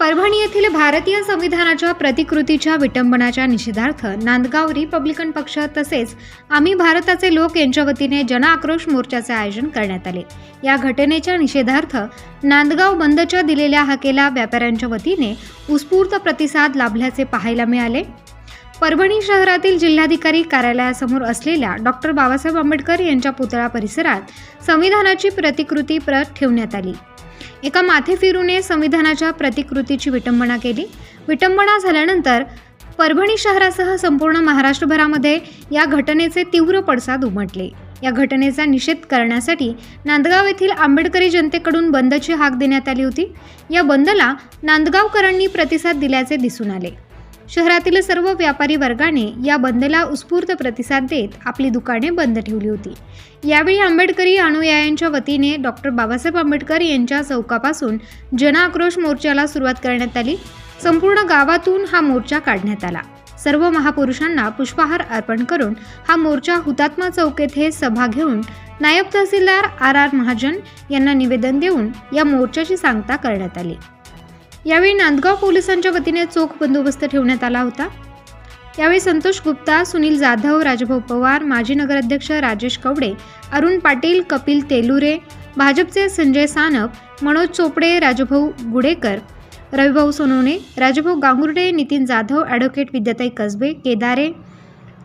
परभणी येथील भारतीय संविधानाच्या प्रतिकृतीच्या विटंबनाच्या निषेधार्थ नांदगाव रिपब्लिकन पक्ष तसेच आम्ही भारताचे लोक यांच्या वतीने जनआक्रोश मोर्चाचे आयोजन करण्यात आले. या घटनेच्या निषेधार्थ नांदगाव बंदच्या दिलेल्या हाकेला व्यापाऱ्यांच्या वतीने उत्स्फूर्त प्रतिसाद लाभल्याचे पाहायला मिळाले. परभणी शहरातील जिल्हाधिकारी कार्यालयासमोर असलेल्या डॉक्टर बाबासाहेब आंबेडकर यांच्या पुतळा परिसरात संविधानाची प्रतिकृती प्रत ठेवण्यात आली. एका माथे फिरूने संविधानाच्या प्रतिकृतीची विटंबना केली. विटंबना झाल्यानंतर परभणी शहरासह संपूर्ण महाराष्ट्रभरामध्ये या घटनेचे तीव्र पडसाद उमटले. या घटनेचा निषेध करण्यासाठी नांदगाव येथील आंबेडकरी जनतेकडून बंदची हाक देण्यात आली होती. या बंदला नांदगावकरांनी प्रतिसाद दिल्याचे दिसून आले. शहरातील सर्व व्यापारी वर्गाने या बंदला उत्स्फूर्त प्रतिसाद देत आपली दुकाने बंद ठेवली होती. यावेळी आंबेडकरी अनुयायांच्या वतीने डॉक्टर बाबासाहेब आंबेडकर यांच्या चौकापासून जनआक्रोश मोर्चाला सुरुवात करण्यात आली. संपूर्ण गावातून हा मोर्चा काढण्यात आला. सर्व महापुरुषांना पुष्पहार अर्पण करून हा मोर्चा हुतात्मा चौक येथे सभा घेऊन नायब तहसीलदार आर आर महाजन यांना निवेदन देऊन या मोर्चाची सांगता करण्यात आली. यावेळी नांदगाव पोलिसांच्या वतीने चोख बंदोबस्त ठेवण्यात आला होता. यावेळी संतोष गुप्ता सुनील जाधव राजभाऊ पवार माजी नगराध्यक्ष राजेश कवडे अरुण पाटील कपिल तेलुरे भाजपचे संजय सानप मनोज चोपडे राजभाऊ गुडेकर रविभाऊ सोनवणे राजभाऊ गांगुर्डे नितीन जाधव ॲडव्होकेट विद्याताई कसबे केदारे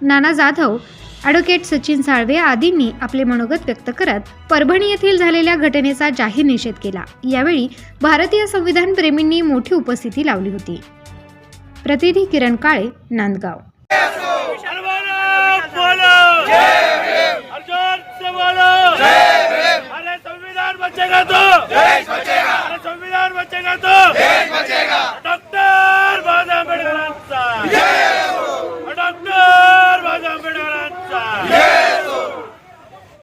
नाना जाधव ॲडव्होकेट सचिन साळवे आदींनी आपले मनोगत व्यक्त करत परभणी येथील झालेल्या घटनेचा जाहीर निषेध केला. यावेळी भारतीय संविधान प्रेमींनी मोठी उपस्थिती लावली होती. प्रतिनिधी किरण काळे नांदगाव.